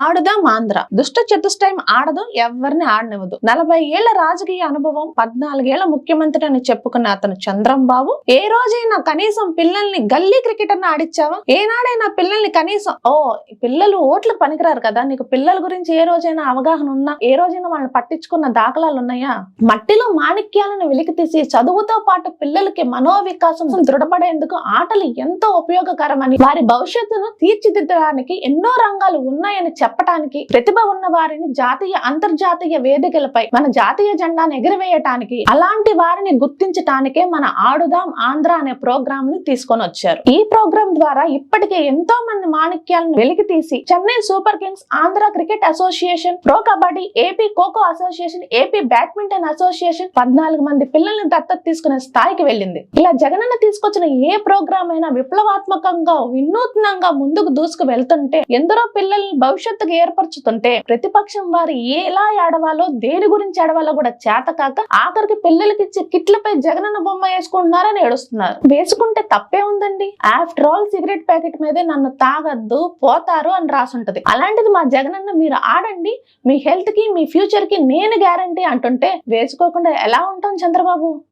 ఆడుదాం ఆంధ్ర. దుష్ట చతుష్టయం ఆడదు ఎవరిని ఆడనివ్వదు. నలభై ఏళ్ళ రాజకీయ అనుభవం పద్నాలుగేళ్ళ ముఖ్యమంత్రి అని చెప్పుకున్న అతను చంద్రంబాబు. ఏ రోజైనా కనీసం పిల్లల్ని గల్లీ క్రికెటర్ ఆడిచ్చావా? ఏనాడైనా పిల్లల్ని కనీసం ఓ పిల్లలు ఓట్లు పనికిరారు కదా నీకు పిల్లల గురించి ఏ రోజైనా అవగాహన ఉన్నా ఏ రోజైనా వాళ్ళని పట్టించుకున్న దాఖలాలు ఉన్నాయా? మట్టిలో మాణిక్యాలను వెలికి తీసి చదువుతో పాటు పిల్లలకి మనోవికాసం దృఢపడేందుకు ఆటలు ఎంతో ఉపయోగకరమని వారి భవిష్యత్తును తీర్చిదిద్దడానికి ఎన్నో రంగాలు ఉన్నాయని చెప్పటానికి ప్రతిభ ఉన్న వారిని జాతీయ అంతర్జాతీయ వేదికలపై మన జాతీయ జెండాను ఎగురవేయటానికి అలాంటి వారిని గుర్తించటానికే మన ఆడుదాం ఆంధ్ర అనే ప్రోగ్రామ్ని తీసుకొని వచ్చారు. ఈ ప్రోగ్రాం ద్వారా ఇప్పటికే ఎంతో మంది మాణిక్యాలను వెలికి తీసి Chennai super kings Andhra cricket association pro kabaddi AP kho kho association AP badminton association పద్నాలుగు మంది పిల్లల్ని దత్తత తీసుకునే స్థాయికి వెళ్ళింది. ఇలా జగనన్న తీసుకొచ్చిన ఏ ప్రోగ్రామ్ అయినా విప్లవాత్మకంగా వినూత్నంగా ముందుకు దూసుకు వెళ్తుంటే ఎందరో పిల్లల్ని భవిష్యత్తుకు ఏర్పరచుతుంటే ప్రతిపక్షం వారు ఎలా ఆడవాలో దేని గురించి ఆడవాలో కూడా చేత కాక ఆఖరికి పిల్లలకి ఇచ్చే కిట్లపై జగనన్న బొమ్మ వేసుకుంటున్నారని ఏడుస్తున్నారు. వేసుకుంటే తప్పే ఉందండి. ఆఫ్టర్ ఆల్ సిగరెట్ ప్యాకెట్ మీదే నన్ను తాగద్దు పోతారు అని రాసుంటది. అలాంటిది మా జగనన్న మీరు ఆడండి మీ హెల్త్కి మీ ఫ్యూచర్కి నేను గ్యారంటీ అంటుంటే వేసుకోకుండా ఎలా ఉంటాం చంద్రబాబు?